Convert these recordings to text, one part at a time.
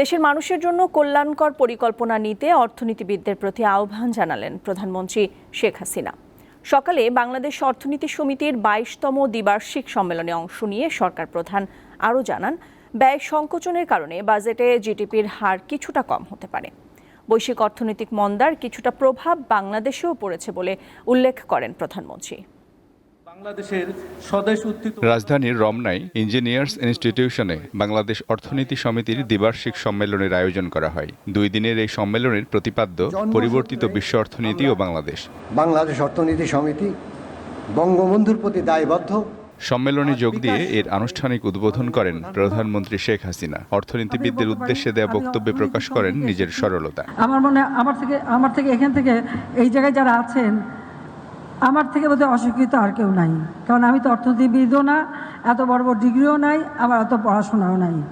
দেশের মানুষের জন্য কল্যাণকর পরিকল্পনা নিতে অর্থনীতিবিদদের প্রতি আহ্বান জানালেন প্রধানমন্ত্রী শেখ হাসিনা। সকালে বাংলাদেশ অর্থনীতি সমিতির বাইশতম দ্বিবার্ষিক সম্মেলনে অংশ নিয়ে সরকার প্রধান আরও জানান, ব্যয় সংকোচনের কারণে বাজেটে জিডিপির হার কিছুটা কম হতে পারে। বৈশ্বিক অর্থনৈতিক মন্দার কিছুটা প্রভাব বাংলাদেশেও পড়েছে বলে উল্লেখ করেন প্রধানমন্ত্রী। বাংলাদেশের স্বদেশ উত্থিত রাজধানীর রমনায় ইঞ্জিনিয়ার্স ইনস্টিটিউশনে বাংলাদেশ অর্থনীতি সমিতির দ্বিবার্ষিক সম্মেলনের আয়োজন করা হয়। দুই দিনের এই সম্মেলনের প্রতিপাদ্য পরিবর্তিত বিশ্ব অর্থনীতি ও বাংলাদেশ। বাংলাদেশ অর্থনীতি সমিতি বঙ্গবন্ধুর প্রতি দায়বদ্ধ। সম্মেলনে যোগ দিয়ে এর আনুষ্ঠানিক উদ্বোধন করেন প্রধানমন্ত্রী শেখ হাসিনা। অর্থনীতিবিদদের উদ্দেশ্যে দেয়া বক্তব্যে প্রকাশ করেন নিজের সরলতা। আমার মনে আমার থেকে আমার থেকে এখান থেকে এই জায়গায় যারা আছেন আমার থেকে বোধহয় অশিক্ষিত আর কেউ নাই। কারণ আমি তো অর্থনীতিবিদও না, এত বড় বড় ডিগ্রিও নাই আমার এত পড়াশোনাও নাই।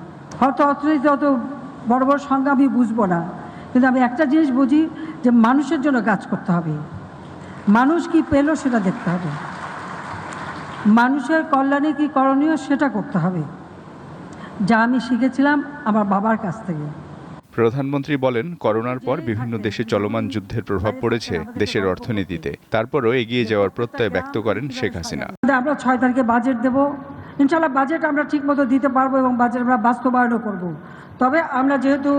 হয়তো অর্থনীতি অত বড় বড় সংজ্ঞা আমি বুঝব না। কিন্তু আমি একটা জিনিস বুঝি, যে মানুষের জন্য কাজ করতে হবে। মানুষ কি পেল সেটা দেখতে হবে। মানুষের কল্যাণে কি করণীয় সেটা করতে হবে। যা আমি শিখেছিলাম আমার বাবার কাছ থেকে। প্রধানমন্ত্রী বলেন করোনার পর বিভিন্ন দেশে চলমান যুদ্ধের প্রভাব পড়েছে দেশের অর্থনীতিতে। তারপরও এগিয়ে যাওয়ার প্রত্যয় ব্যক্ত করেন শেখ হাসিনা। আমরা ছয় তারিখে বাজেট দেব। ইনশাল্লাহ বাজেট আমরা ঠিকমতো দিতে পারব এবং বাজেট আমরা বাস্তবায়নও করব। তবে আমরা যেহেতু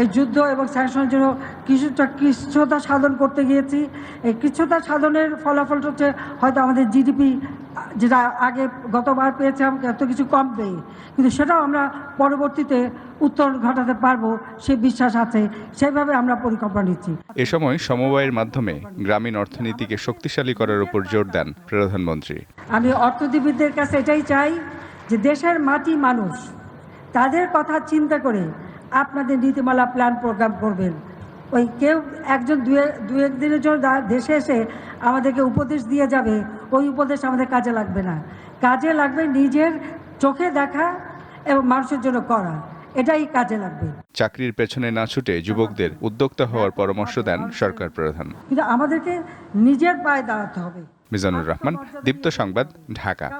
এই যুদ্ধ এবং স্যাংশনের জন্য কিছুটা কৃচ্ছতা সাধন করতে গিয়েছি। এই কৃচ্ছতা সাধনের ফলাফলটা হচ্ছে হয়তো আমাদের জিডিপি যেটা আগে গতবার পেয়েছিলাম এত কিছু কম পেয়ে কিন্তু সেটাও আমরা পরবর্তীতে উত্তরণ ঘটাতে পারব সে বিশ্বাস আছে। সেইভাবে আমরা পরিকল্পনা নিচ্ছি। এ সময় সমবায়ের মাধ্যমে গ্রামীণ অর্থনীতিকে শক্তিশালী করার উপর জোর দেন প্রধানমন্ত্রী। আমি অর্থনীতিবিদদের কাছে এটাই চাই যে দেশের মাটি মানুষ তাদের কথা চিন্তা করে আপনাদের নীতিমালা প্ল্যান প্রোগ্রাম করবেন। ওই কেউ একজন দু দু একদিনের জন্য দেশে এসে আমাদেরকে উপদেশ দিয়ে যাবে ওই উপদেশ আমাদের কাজে লাগবে না। কাজে লাগবে নিজের চোখে দেখা এবং মানুষের জন্য করা। এটাই কাজে লাগবে। চাকরির পেছনে না ছুটে যুবকদের উদ্যোক্তা হওয়ার পরামর্শ দেন সরকার প্রধান। কিন্তু আমাদেরকে নিজের পায়ে দাঁড়াতে হবে। মিজানুর রহমান দীপ্ত সংবাদ ঢাকা।